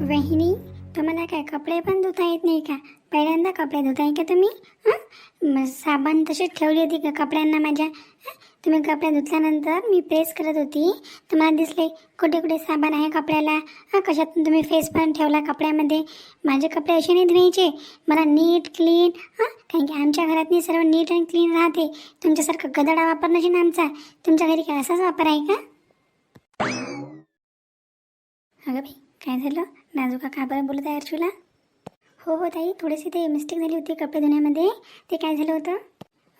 वहिनी तुम्हाला काय कपडे पण धुता येत नाही का? पहिल्यांदा कपडे धुताय का तुम्ही? हां? मग साबण तशीच ठेवली होती का कपड्यांना माझ्या? तुम्ही कपडे धुतल्यानंतर मी प्रेस करत होती. तुम्हाला दिसले कुठे कुठे साबण आहे कपड्याला. हां कशातून तुम्ही फेस पण ठेवला कपड्यामध्ये? माझे कपडे असे नाही धुवायचे. मला नीट क्लीन हां? कारण की आमच्या घरातनी सर्व नीट अँड क्लीन राहते. तुमच्यासारखं गदडा वापर ना आमचा. तुमच्या घरी काय असाच वापर आहे का? अगं बाई काय झालं? नाजुका का बरं बोलत आहे अर्जुला हो हो ताई थोडीशी ते मिस्टेक झाली होती कपडे धुण्यामध्ये. ते काय झालं होतं?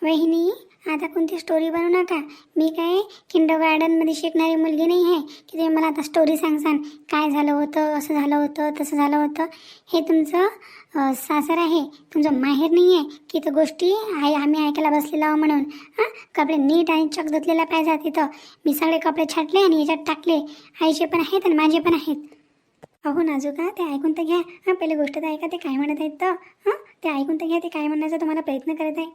वहिनी आता कोणती स्टोरी बनवू नका. मी काय किंडर गार्डनमध्ये शिकणारी मुलगी नाही आहे. की तुम्ही मला आता स्टोरी सांगसान काय झालं होतं असं झालं होतं तसं झालं होतं. हे तुमचं सासर आहे. तुमचं माहेर नाही आहे. की तर गोष्टी आहे आम्ही ऐकायला बसलेलो आहो म्हणून. हां? कपडे नीट आणि चक धुतलेला पाहिजे तिथं मी सगळे कपडे छाटले आणि याच्यात टाकले. आईचे पण आहेत आणि माझे पण आहेत. अहो नाजूका ते ऐकून तर घ्या. हां पहिले गोष्ट तर ऐका ते काय म्हणत आहेत तर? हां ते ऐकून तर घ्या ते काय म्हणण्याचा तुम्हाला प्रयत्न करत आहे.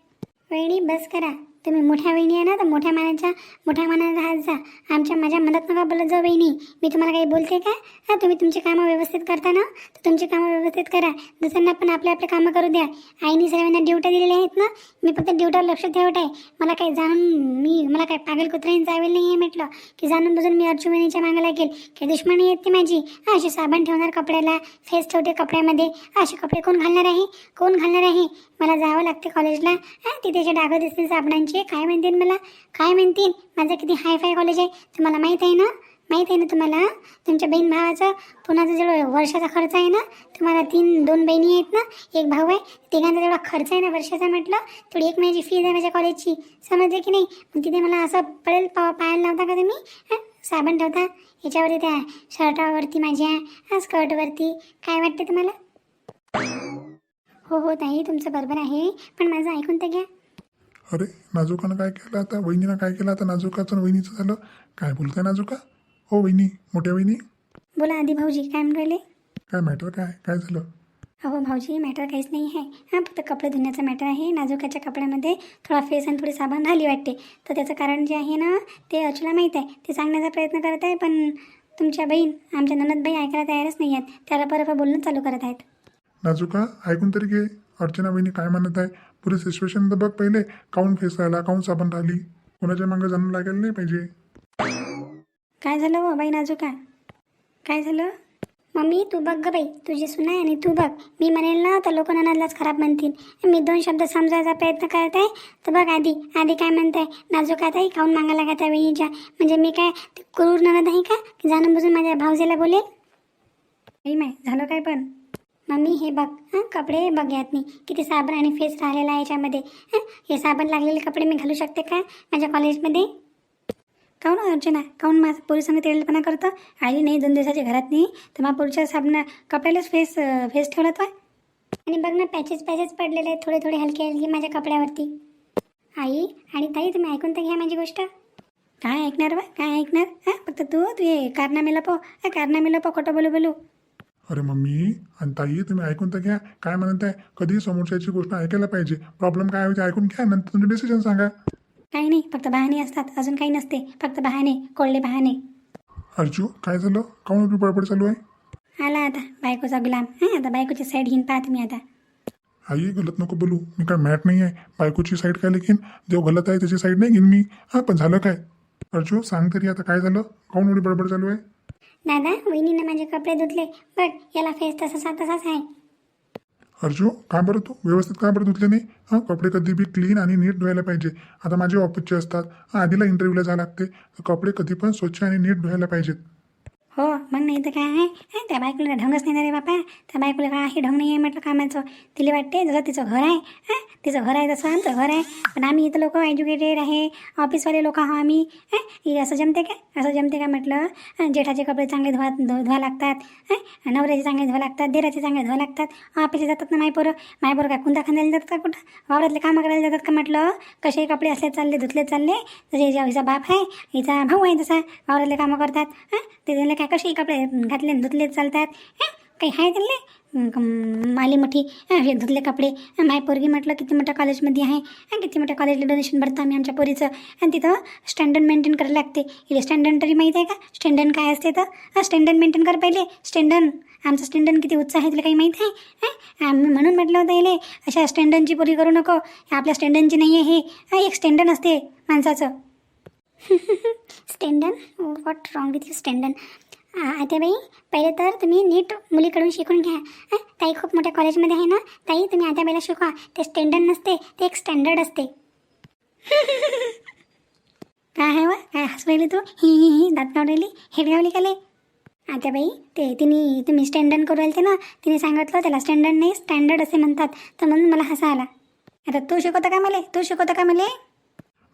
वेळी बस करा. तुम्ही मोठ्या वहिनी आहे ना तर मोठ्या मानाच्या मोठ्या मानाने राहत जा. आमच्या माझ्या मनात नका बोलत जा वहिनी. मी तुम्हाला काही बोलते का? हां तुम्ही तुमची कामं व्यवस्थित करता ना? तर तुमची कामं व्यवस्थित करा. दुसऱ्यांना पण आपले आपले कामं करू द्या. आईने सर्वांना ड्युट्या दिलेल्या आहेत ना? मी फक्त ड्युटीवर लक्ष ठेवत आहे. मला काही जाणून मी मला काही पागल कुत्र्याने जावेल नाही आहे म्हटलं. की जाणून बुजून मी अर्जुन वहिनीच्या मागं लागेल. काही दुश्मनी येते माझी. असे साबण ठेवणार कपड्याला फेस ठेवते कपड्यामध्ये. असे कपडे कोण घालणार आहे? कोण घालणार आहे? मला जावं लागते कॉलेजला हां तिथे असे डागं दिसतील साबणांची. म्हणजे काय म्हणतील मला? काय म्हणतील? माझं किती हाय फाय कॉलेज आहे तुम्हाला माहीत आहे ना? माहीत आहे ना तुम्हाला? तुमच्या बहीण भावाचं पुण्याचा जेवढा वर्षाचा खर्च आहे ना तुम्हाला तीन दोन बहिणी आहेत ना एक भाऊ आहे तिघांचा जेवढा खर्च आहे ना वर्षाचा म्हटलं थोडी एक महिन्याची फीज आहे माझ्या कॉलेजची समजले की नाही? मग तिथे मला असं पडेल पा पाहायला लावता का तुम्ही? साबण ठेवता? याच्यावरती त्या शर्टावरती माझ्या हा स्कर्टवरती. काय वाटते तुम्हाला? हो हो ताई तुमचं बरोबर आहे. पण माझं ऐकून तर घ्या. अरे नाजुकानं काय केलं आता? वहिनीनं काय केलं आता? नाजुकाचं आणि वहिनीचं झालं? काय बोलताय नाजुका? हो वहिनी मोठ्या वहिनी. बोला आधी भाऊजी काय म्हणून राहिले काय मॅटर काय? काय झालं? अहो भाऊजी मॅटर काहीच नाही आहे. हां फक्त कपडे धुण्याचं मॅटर आहे. नाजुकाच्या कपड्यामध्ये थोडा फेस आणि थोडी साबण झाली वाटते. तर त्याचं कारण जे आहे ना ते अर्चूला माहीत आहे. ते सांगण्याचा प्रयत्न करत आहे पण तुमच्या बहीण आमच्या ननदबाई ऐकायला तयारच नाही आहेत. त्याला परत बोलणं चालू करत आहेत. नाजुका ऐकून तरी घे. अर्चना वहिनी काय म्हणत आहे? पुरी सिच्युएशन तर बघ पहिले. काऊन फेस राहिला काऊन साबण राहिली. कोणाच्या मागं जाणून लागायला नाही पाहिजे. काय झालं हो बाई नाजुका काय? झालं? मम्मी तू बघ ग बाई. तुझी सुना आहे आणि तू बघ. मी म्हणेल ना तर लोक ननदलाच खराब म्हणतील. मी दोन शब्द समजायचा प्रयत्न करत आहे. तर बघ आधी आधी काय म्हणताय? नाजूक आता खाऊन मागायला का त्या वहिनीच्या म्हणजे मी काय ते क्रूर ननद आहे का? की जाणून बुजून माझ्या भावजेला बोलेल? नाही माय झालं काय पण? मम्मी हे बघ. हां कपडे बघ्यात मी. किती साबण आणि फेस राहिलेला आहे याच्यामध्ये. हां हे साबण लागलेले कपडे मी घालू शकते का माझ्या कॉलेजमध्ये? काऊन हो, अर्चना? काऊन माझं पोलिसांना तेलपणा करतं? आई नाही दोन दिवसाच्या घरात नाही. तर मग पुढच्या साबणा कपड्यालाच फेस फेस ठेवला तो आणि बघ ना पॅचेस पॅचेस पडलेले आहेत. थोडे थोडे हलके हलके माझ्या कपड्यावरती. आई आणि ताई तुम्ही ऐकून तर घ्या माझी गोष्ट. काय ऐकणार बा? काय ऐकणार? हां फक्त तू तू हे कारनामेला पो. कारनामेला पो खोटं बोलू बोलू. अरे मम्मी आणि ताई तुम्ही ऐकून तर घ्या. काय म्हणत आहे कधी समोरच्याची गोष्ट ऐकायला पाहिजे. प्रॉब्लेम काय होते ऐकून घ्या नंतर तुमचे डिसिजन सांगा. काही नाही फक्त बहाणे असतात. अजून काही नसते. फक्त बहाणे कोळले बहाणे. अर्जू काय झालं? काऊन एवढी बडबड चालू आहे? आला आता बायकोचा गुलाम. हां आता बायकोची साईड घेऊन पाहा तुम्ही आता. आई गलत नको बोलू. मी काय मॅट नाही आहे बायकोची साईड काय लेखीन? जेव्हा गलत आहे त्याची साईड नाही घेईन मी. हां पण झालं काय? अर्जू सांग तरी आता काय झालं? काऊन एवढी बडबड चालू आहे? दादा वहिनीने माझे कपडे धुतले. बट याला फेस तसाच तसाच आहे. अर्जू का बरं तू? व्यवस्थित का बरं धुतले नाही? हां कपडे कधी बी क्लीन आणि नीट धुवायला पाहिजे. आता माझे ऑफिसचे असतात. आधीला इंटरव्ह्यूला जावं लागते. कपडे कधी पण स्वच्छ आणि नीट धुवायला पाहिजेत. हो मग नाही तर काय आहे? त्या बायकोला ढंगच नाही ना रे बापा. त्या बायकोला काही ढंग नाही आहे म्हटलं कामाचं. तिला वाटते जसं तिचं घर आहे हां तिचं घर आहे तसं आमचं घर आहे. पण आम्ही इथं लोक एज्युकेटेड आहे. ऑफिसवाले लोक आहो आम्ही हां असं जमते काय असं जमते का म्हटलं? जेठाचे कपडे चांगले धुवा धु धुवा लागतात हां नवऱ्याचे चांगले धुवा लागतात देराचे चांगले धुवा लागतात. ऑफिसला जातात ना माय पोरं माय काय कुंदा खांदायला जातात का कुठं? वावरातले कामं करायला जातात का म्हटलं? कसे कपडे असले चालले धुतले चालले जसे हिचा बाप आहे हिचा भाऊ आहे तसा वावरातले कामं करतात हां ते त्याला काय कसे कपडे घातले धुतले चालतात. हां? काही आहे त्यांना? माली मोठी. हे धुतले कपडे. हं, माय पोरगी म्हटलं किती मोठ्या कॉलेजमध्ये आहे. किती मोठ्या कॉलेजला डोनेशन भरतो आम्ही आमच्या पोरीचं. आणि तिथं स्टँडर्ड मेंटेन करायला लागते. इथे स्टँडर्ड तरी माहीत आहे का? स्टँडर्ड काय असते तर? स्टँडर्ड मेंटेन कर पहिले. स्टँडर्ड आमचं स्टँडर्ड किती उच्च आहे तुला काही माहीत आहे? आम्ही म्हणून म्हटलं होतं इले अशा स्टँडर्डची पोरी करू नको. आपल्या स्टँडर्डची नाही आहे हे. एक स्टँडर्ड असते माणसाचं. स्टँडन? What wrong with you standard आता बाई पहिले तर तुम्ही नीट मुलीकडून शिकून घ्या. ताई खूप मोठ्या कॉलेजमध्ये आहे ना? ताई तुम्ही आता बाईला शिकवा. ते स्टँडर्ड नसते ते एक स्टँडर्ड असते. काय आहे वा? काय हसू तू? ही ही ही दात नवडली राहिली? हेडगावली का लय आता बाई ते तिने तुम्ही स्टँडर्ड करू आलते ना? तिने सांगितलं त्याला स्टँडर्ड नाही स्टँडर्ड असे म्हणतात. तर म्हणून मला हसा आला. आता तू शिकवतं का मला? तू शिकवतं का मला?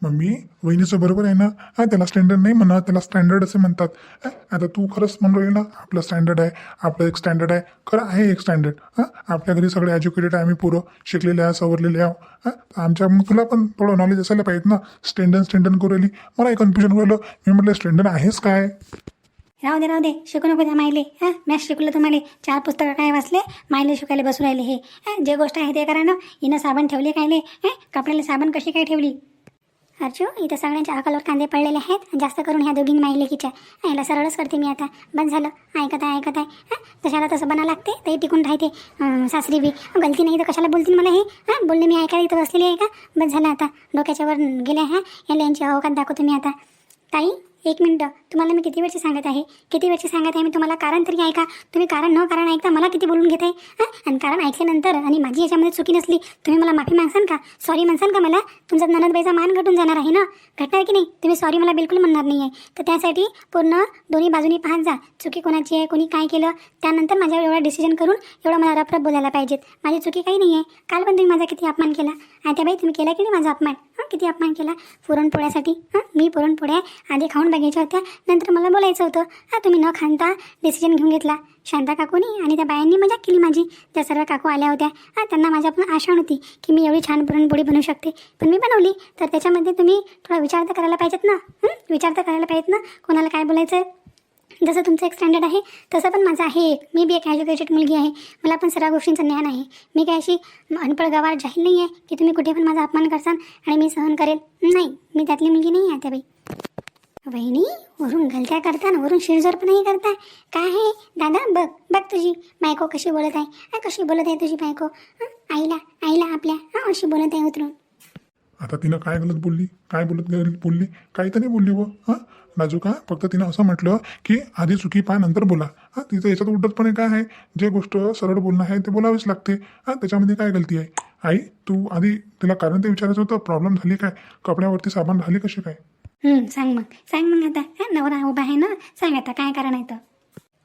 मम्मी वहिनीचं बरोबर आहे ना? हा त्याला स्टँडर्ड नाही म्हणा त्याला स्टँडर्ड असे म्हणतात. आता तू खरंच म्हणून राहील ना आपलं स्टँडर्ड आहे आपलं एक स्टँडर्ड आहे खरं आहे एक स्टँडर्ड हां आपल्या घरी सगळे एज्युकेटेड आहे आम्ही पुरं शिकलेले आहे सवरलेले आहो हां आमच्या मग तुला पण थोडं नॉलेज असायला पाहिजे ना. स्टँडर्ड स्टँडर्ड करू राहिली. मला कन्फ्युजन राहिलं. मी म्हटलं स्टँडर्ड आहेच काय? राहू दे राहू दे. शिकू नको त्या मायले हां मॅथ्स शिकलं तुम्हाला चार पुस्तकं काय वाचले? मायले शिकायला बसू राहिले हे. जे गोष्ट आहे ते करा ना. हिनं साबण ठेवले कायले? हां कपड्याला साबण कशी काय ठेवली? अर्जू इथं सगळ्यांच्या अकलवर कांदे पडलेले आहेत. जास्त करून ह्या दोघीं माई लेखीच्या याला सरळच करते मी आता. बंद झालं. ऐकत आहे ऐकत आहे. हां? जशाला तसं बना लागते? ते टिकून राहते. सासरी बी. गलती नाही तर कशाला बोलतील मला हे? हां? बोलले मी ऐकायला इथं बसलेली आहे का? बस झालं आता. डोक्याच्यावर गेले हां? याला यांची अवकात दाखवतो मी आता. ताई? एक मिनटं. तुम्हाला मी किती वेळची सांगत आहे? किती वेळची सांगत आहे? मी तुम्हाला कारण तरी ऐका तुम्ही कारण न कारण ऐकता मला किती बोलून घेत आहे हां? आणि कारण ऐकल्यानंतर आणि माझी याच्यामध्ये चुकी नसली तुम्ही मला माफी मागसान का? सॉरी म्हणसान का मला? तुमचा ननदबाईचा मान घटून जाणार आहे ना? घटणार की नाही? तुम्ही सॉरी मला बिलकुल म्हणणार नाही आहे तर त्यासाठी पूर्ण दोन्ही बाजूनी पाहत जा. चुकी कोणाची आहे? कोणी काय केलं? त्यानंतर माझ्यावर एवढा डिसिजन करून एवढं मला रफरफ बोलायला पाहिजेत. माझी चुकी काही नाही आहे काल पण तुम्ही माझा किती अपमान केला? आता बाई तुम्ही केला की नाही माझा अपमान? हां? किती अपमान केला? पुरणपोळ्यासाठी? हां? मी पुरणपोळ्या आधी खाऊन घ्यायच्या होत्या नंतर मला बोलायचं होतं. हा तुम्ही न खांता डिसिजन घेऊन घेतला. शांता काकूनी आणि त्या बायांनी मजा केली माझी. त्या सर्व काकू आल्या होत्या. हां त्यांना माझ्या पण आशा नव्हती की मी एवढी छान पुरणपोळी बनवू शकते. पण मी बनवली. तर त्याच्यामध्ये तुम्ही थोडा विचार तर करायला पाहिजेत ना? विचार तर करायला पाहिजेत ना? कोणाला काय बोलायचं आहे जसं तुमचं एक स्टँडर्ड आहे तसं पण माझं आहे एक. मी बी एक एज्युकेटेड मुलगी आहे. मला पण सर्व गोष्टींचं ज्ञान आहे. मी काय अशी अनपळ गवार जाहीर नाही आहे की तुम्ही कुठे पण माझा अपमान करसान आणि मी सहन करेल नाही मी त्यातली मुलगी नाही आहे त्या बाई. वहिनी वरून गलत्या करता ना वरून शिरजोरपणाही करता काय आहे? दादा बघ बघ तुझी. बायको कशी बोलत आहे? कशी बोलत आहे तुझी बायको? आईला आईला आपल्या. हा अशी बोलत आहे उतरून. आता तिनं काय गलत बोलली? काय बोलत गलत बोलली? काही तर नाही बोलली व हां? नाजूका फक्त तिनं असं म्हटलं की आधी चुकी पाय नंतर बोला. हां तिचं याच्यात उद्धटपणे काय आहे? जे गोष्ट सरळ बोलणं आहे ते बोलावीच लागते. हां त्याच्यामध्ये काय गलती आहे? आई तू आधी तिला कारण ते विचारायचं होतं? प्रॉब्लेम झाली काय? कपड्यावरती साबण झाली कशी काय? हं, सांग मग. सांग मग आता. हा नवरा उभा आहे ना. सांग आता काय कारण आहे तर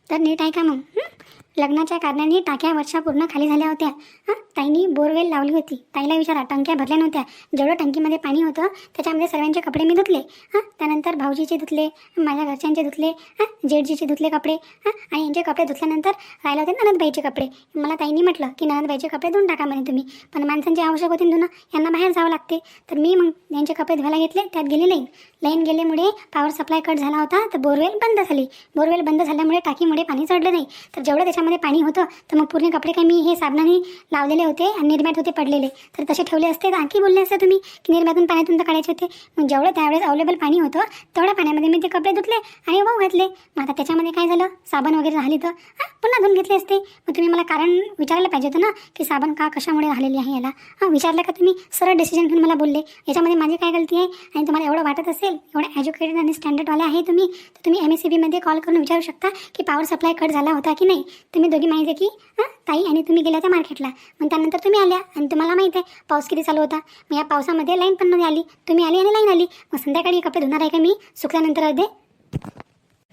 तर नीट आहे का मग. हं? लग्नाच्या कारणाने टाक्या वर्षा पूर्ण खाली झाल्या होत्या. हां ताईनी बोरवेल लावली होती. ताईला विचारा टंक्या भरल्या नव्हत्या. जेवढं टंकीमध्ये पाणी होतं त्याच्यामध्ये सर्वांचे कपडे मी धुतले. हां त्यानंतर भाऊजीचे धुतले माझ्या घरच्यांचे धुतले हां जेठजीचे धुतले कपडे हां आणि यांचे कपडे धुतल्यानंतर राहिले होते ननदबाईचे कपडे. मला ताईंनी म्हटलं की ननदबाईचे कपडे धुवून टाका म्हणे तुम्ही. पण माणसांचे आवश्यक होती ना धुणं यांना बाहेर जावं लागते. तर मी मग यांचे कपडे धुवायला घेतले त्यात गेली लाईन. लाईन गेल्यामुळे पॉवर सप्लाय कट झाला होता तर बोरवेल बंद झाली. बोरवेल बंद झाल्यामुळे टाकीमुळे पाणी चढलं नाही. तर जेवढं त्याच्यामध्ये पाणी होतं तर मग पूर्ण कपडे काही मी हे साबणाने लावलेले होते आणि निर्म्यात होते पडलेले. तर तसे ठेवले असते तर आणखी बोलले असते तुम्ही की निर्म्यातून पाण्यातून तर काढायचे होते. मग जेवढं त्यावेळेस अवेलेबल पाणी होतं तेवढ्या पाण्यामध्ये मी ते कपडे धुतले आणि वाहू घातले. मग आता त्याच्यामध्ये काय झालं? साबण वगैरे राहिली तर हां पुन्हा धुवून घेतले असते. मग तुम्ही मला कारण विचारायला पाहिजे होतं ना की साबण का कशामुळे राहिलेली आहे याला? हां विचारलं का तुम्ही? सरळ डिसिजन घेऊन मला बोलले. याच्यामध्ये माझी काय गलती आहे? आणि तुम्हाला एवढं वाटत असेल एवढं एज्युकेटेड आणि स्टँडर्डवाले आहे तुम्ही तर तुम्ही एम एस सी बीमध्ये कॉल करून विचारू शकता की पॉवर सप्लाय कट झाला होता की नाही? तुम्ही दोघी माहिती की हां ताई आणि तुम्ही गेल्या त्या मार्केटला. मग त्यानंतर तुम्ही आल्या आणि तुम्हाला माहिती आहे पाऊस किती चालू होता. मग या पावसामध्ये लाईन पण नाही आली. तुम्ही आली आणि लाईन आली. मग संध्याकाळी कपडे धुणार आहे का मी? सुकल्यानंतर अर्धे.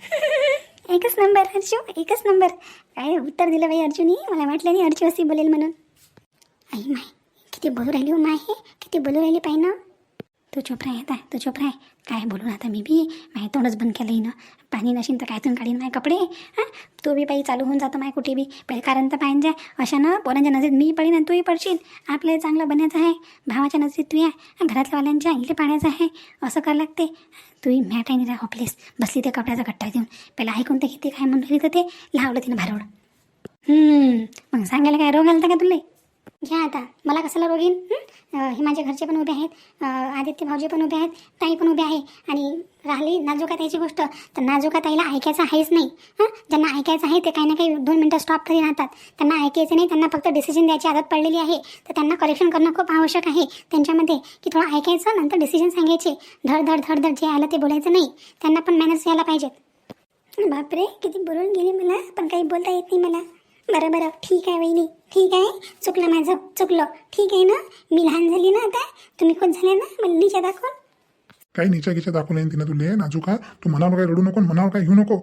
एकच नंबर अर्जू एकच नंबर. काय उत्तर दिलं बाई अर्जुनी? मला वाटलं नाही अर्जू अशी बोलेल म्हणून. आई माय किती बोलू राहिली हो माय किती बोलू राहिली पाहिजे ना? तू चुप राह आता तू चुप राह. काय बोलू आता मी बी? माय तोंडच बंद केलं ना पाणी नशीन तर कायतून काढीन माझे कपडे. हां? तू बी पायी चालू होऊन जातं माय कुठे बी. पहिले कारण तर पाहिजे अशा ना पोरांच्या नजरेत मी पडीन आणि तूही पडशील. आपल्याला चांगलं बनायचं आहे. भावाच्या नजरेत तू या. घरातल्या वाल्यांच्या पाण्याचं आहे. असं करावं लागते. तूही मॅट आहे हॉपलेस बसली ते कपड्याचा गट्टा देऊन. पहिला ऐकून ते किती काय म्हणून तर ते. लावलं तिनं भारोड. मग सांगायला काय रोग आला का तुला? घ्या आता. मला कशाला रोग येईन हे माझ्या घरचे पण उभे आहेत. आदित्य भाऊजी पण उभे आहेत. ताई पण उभे आहे. आणि राहिली नाजुका ताईची गोष्ट तर नाजुका ताईला ऐकायचं आहेच नाही. हां? ज्यांना ऐकायचं आहे ते काही ना काही दोन मिनटं स्टॉप तरी राहतात. त्यांना ऐकायचं नाही. त्यांना फक्त डिसिजन द्यायची आदत पडलेली आहे. तर त्यांना करेक्शन करणं खूप आवश्यक आहे. त्यांच्यामध्ये की थोडं ऐकायचं नंतर डिसिजन सांगायचे. धड धड धड धड जे आलं ते बोलायचं नाही. त्यांना पण मॅनेज यायला पाहिजेत. बापरे किती बोलून गेली मला. पण काही बोलता येत नाही मला. बरं बरं. ठीक आहे वहिनी. ठीक आहे. चुकलं माझं. चुकलं. ठीक आहे ना? मी लहान झाली ना आता? तुम्ही खूप झाले ना? मला नीचे दाखवून काही नीचा गिचा दाखवलं तिनं तुले नाजूका तू मनावर काय रडू नको मनावर काय घेऊ नको.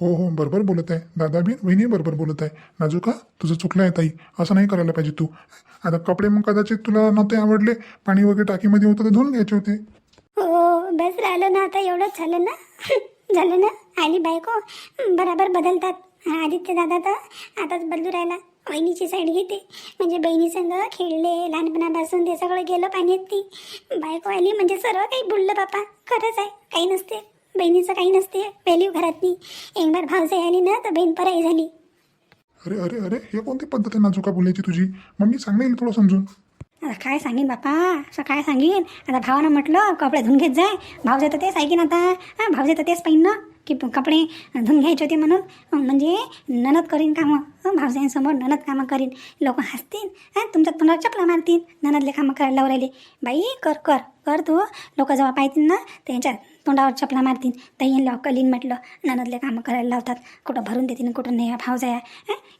हो हो. बरोबर बोलत आहे. दादा बी वहिनी बरोबर बोलत आहे. नाजूका तुझं चुकलं आहे ताई. असं नाही करायला पाहिजे तू. आता कपडे मग कदाचित तुला नव्हते आवडले. पाणी वगैरे टाकीमध्ये होतं तर धुवून घ्यायचे होते. हो बस राहिलं ना आता. एवढंच झालं ना? झालं ना? आली बायको? बराबर बदलतात. हा, आदित्य दादा तर आताच बदलू राहिला. बहिणीची साईड घेते. म्हणजे बहिणीसंग खेळले लहानपणापासून ते सगळं गेलं पाण्यात ती. बायको आली म्हणजे सर्व काही बुडलं बापा खरंच आहे. काही नसते. बहिणीचं काही नसते. व्हॅल्यू घरातली. एक बार भावसाई आली ना तर बहीण पराई झाली. अरे अरे अरे हे कोणती पद्धत आहे नाजूका बोलायची तुझी? मम्मी सांग येईल थोडं समजून? आता काय सांगेन बापा? असं काय सांगेन? आता भावानं म्हटलं कपडे धुवून घेत जाय. भाऊ तर तेच ऐकीन आता? हां भाऊ तर तेच पाहिन ना? की प- कपडे धुवून घ्यायचे होते म्हणून. म्हणजे ननद करीन कामं भावजाईंसमोर ननद कामं करीन. लोक हसतील हां तुमच्यात तोंडावर चपला मारतील. ननदले कामं करायला लावून राहिले. बाई कर कर कर तू. लोक जेव्हा पाहतील ना त्यांच्या तोंडावर चपला मारतील. तर यांना कलीन म्हटलं ननदले कामं करायला लावतात. कुठं भरून देतील कुठं नाही भाऊजाया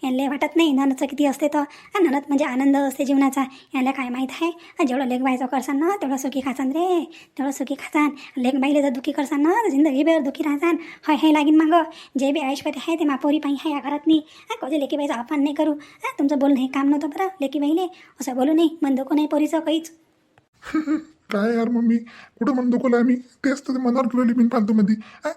यांना वाटत नाही ननदचं किती असते तर. ननद म्हणजे आनंद असते जीवनाचा. यांना काय माहीत आहे? जेवढं लेखबाईचं करसान ना तेवढं सुखी खासान रे. तेवढं सुखी खासान. लेखबाईला जर दुखी करसान ना तर दुखी राहसान. हय हे लागीन मग. जे बी ऐश्वर आहे ते मापोरी पाई आहे या घरात नाही कधी लेकी बाईचं अपमान नाही करू. हं, तुमचं बोलणं हे काम नव्हतं बरं लेकी बाईले. असं बोलू नाही मन धोको नाही पोरीचं काहीच. काय यार मम्मी? कुठं मन दुखवलं आम्ही? तेच तर मनावर ठेवलेली बिन फालतूमध्ये.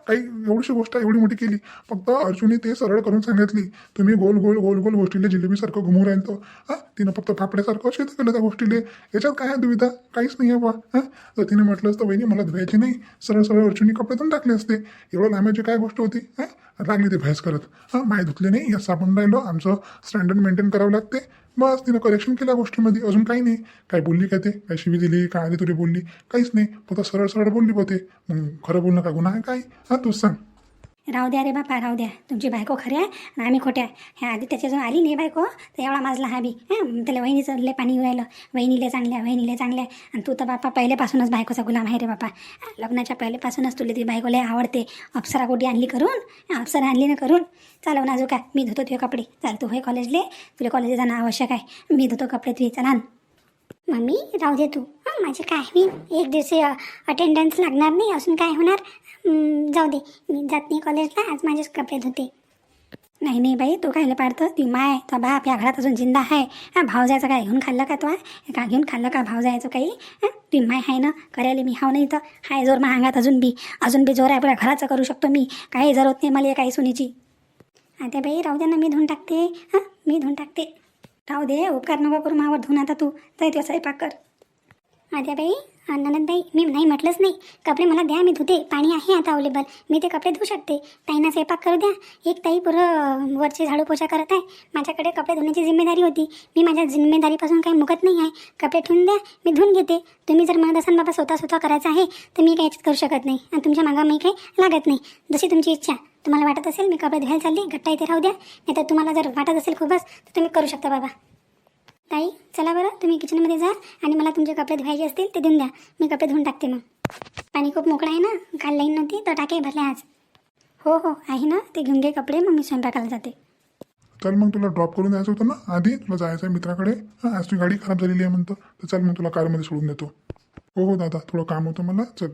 काही एवढीशी गोष्ट एवढी मोठी केली. फक्त अर्जुनी ते सरळ करून सांगितली तुम्ही गोल गोल गोल गोल गोष्टीला जिलेबीसारखं घुमू राहिल तो हां तिनं फक्त फापड्यासारखं शेत केलं त्या गोष्टीले. याच्यात काय आहे दुविधा? काहीच नाही आहे बा हां तर तिने म्हटलं असतं वहिनी मला धुवायची नाही. सरळ सरळ अर्जुनी कपडे पण टाकले असते. एवढं लांब्याची काय गोष्ट होती? हां लागली ते भैस करत. हां माय धुतले नाही या साबण राहिलो. आमचं स्टँडर्ड मेंटेन करावं लागते. बस तिनं करेक्शन केल्या गोष्टीमध्ये. अजून काही नाही. काय बोलली काय ते? काय शिवी दिली? काय आली तुरी बोलली? काहीच नाही. फक्त सरळ सरळ बोलली होते मग खरं बोलणं का गुन्हा आहे काय? हा तूच सांग. राहू द्या रे बापा राहू द्या. तुमची बायको खरी आहे आणि आम्ही खोट्या ह्या आधी त्याच्याजवळ आली नाही बायको तर एवढा माजला हा बी. त्याला वहिनीचं लय पाणी व्हायलं वहिनीले चांगल्या वहिनीले चांगल्या आणि तू तर बापा पहिल्यापासूनच बायकोचा गुलाम आहे रे बापा. लग्नाच्या पहिल्यापासूनच तुला ती बायको लय आवडते. अप्सरा कुठे आणली करून अप्सरा आणली ना करून. चालव ना अजून काय मी धुतो तुझे कपडे. चाल तू होय कॉलेजले तुला कॉलेजला जाणं आवश्यक आहे. मी धुतो कपडे तुझे. चला मम्मी राहू दे तू. हं, माझी काय? मी एक दिवशी अटेंडन्स लागणार नाही असून काय होणार? जाऊ दे. मी जात नाही कॉलेजला आज माझेच कपडे धुते नाही नाही बाई तू खायला पाडतं ती माय तो बाप या घरात अजून जिंदा आहे. हा भाव जायचं काय? घेऊन खाल्लं का तो? का घेऊन खाल्लं का भाव जायचं काही? हां? ती माय आहे ना? करायला मी हाव नाही तर हाय जोर महागात अजून बी. अजून बी जोर आहे आपल्या घराचं करू शकतो मी. काही जरूरत नाही मला काही सुनीची. आता बाई राहू दे ना मी धुवून टाकते. हां? मी धुवून टाकते. राहू दे उपकार नको करू मावर धुवून आता तू. जाय ते स्वयंपाक कर. आद्याबाई ननदबाई मी नाही म्हटलंच नाही. कपडे मला द्या मी धुते. पाणी आहे आता अवेलेबल. मी ते कपडे धुवू शकते. ताईंना स्वयंपाक करू द्या. एक ताई पुरं वरची झाडू पोछा करत आहे. माझ्याकडे कपडे धुण्याची जिम्मेदारी होती. मी माझ्या जिम्मेदारीपासून काही मुकत नाही आहे. कपडे ठेवून द्या. मी धुवून घेते. तुम्ही जर म्हणत असाल बाबा स्वतः स्वतः करायचं आहे तर मी काही करू शकत नाही. आणि तुमच्या मागा मी काही लागत नाही. जशी तुमची इच्छा. तुम्हाला वाटत असेल मी कपडे धुवायला चालली घट्टा इथे राहू द्या. नाहीतर तुम्हाला जर वाटत असेल खूपच तर तुम्ही करू शकता बाबा. ताई चला बरं तुम्ही किचनमध्ये जा आणि मला तुमचे कपडे धुवायचे असतील ते देऊन द्या. मी कपडे धुवून टाकते मग. पाणी खूप मोकळं आहे ना? काल लाईन नव्हती तर टाके भरले आज. हो हो आहे ना? ते घेऊन घे कपडे मग मी स्वयंपाकाला जाते. चल मग तुला ड्रॉप करून द्यायचं होतं ना? आधी तुला जायचं आहे मित्राकडे. हां आज तुझी गाडी खराब झालेली आहे म्हणतो. तर चल मग तुला कारमध्ये सोडून देतो. हो हो दादा थोडं काम होतं मला. चल.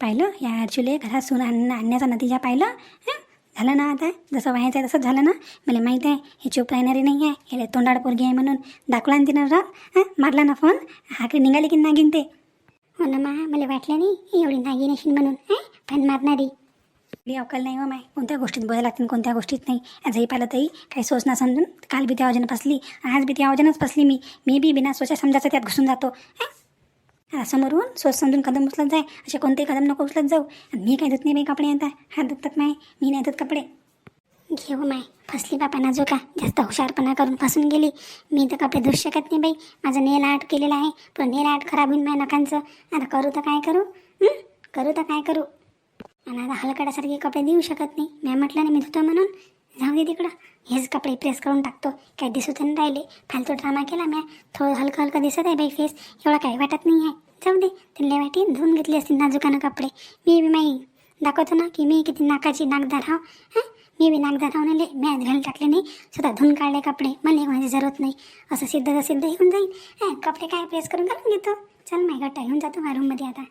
पाहिलं? या ॲक्च्युली घरात सून आण आणण्याचा नतीजा पाहिलं? हं? झालं ना आता? जसं व्हायचं आहे तसंच झालं ना? मला माहीत आहे हे चूप राहणारी नाही आहे याला तोंडाड पोरगी आहे म्हणून दाखवला ना तिनं रात हां? मारला ना फोन हाकडे निघाली की नागिन ते? हो ना मा मला वाटलं नाही एवढी नागिन अशी म्हणून हं? फॅन मारणारी. मी अवकाल नाही हो माय. कोणत्या गोष्टीत बोलायला लागतील कोणत्या गोष्टीत नाही. आजही पाहिलं तरी काही सोच ना समजून काल बी त्या आवाजानं फसली आज बी त्या आवाजानंच फसली मी. मी बी बिना सोचा समजायचं त्यात घुसून जातो हं? समोरून सोच समजून कदम उचलत जाय असे कोणतेही कदम नको उचलत जाऊ. आणि मी काय धुत नाही बाई कपडे आता? हात दुखतात माय मी नाही धुत कपडे. घेऊ हो माय फसली बापा नाजूका जास्त हुशारपणा करून फसून गेली. मी तर कपडे धुऊ शकत नाही बाई. माझं नेल आर्ट केलेलं आहे. पण नेल आर्ट खराब होईल माझ्या नकांचं. आता करू तर काय करू? करू तर काय करू? आणि आता हलकड्यासारखे कपडे देऊ शकत नाही. मी म्हटलं नाही मी धुतो म्हणून. जाऊ दे तिकडं. हेच कपडे प्रेस करून टाकतो. काय दिसूच नाही राहिले. फालतू ड्रामा केला म्या. थोडं हलकं हलकं दिसत आहे बाई फेस एवढं काही वाटत नाही आहे. जाऊ दे. त्यांना वाटी धुवून घेतली असतील नाजुकानं कपडे. मी बी माई दाखवतो ना की मी किती नाकाची नाकदार हाव. हां? मी बी नाकदार हाव नाही मी आज घालून टाकले नाही. स्वतः धुवून काढले कपडे. मला माझी जरूरत नाही. असं सिद्ध तर सिद्ध होऊन जाईल. हां? कपडे काय प्रेस करून घालून घेतो. चल माय गट्टा घेऊन जातो माझ्या रूममध्ये आता.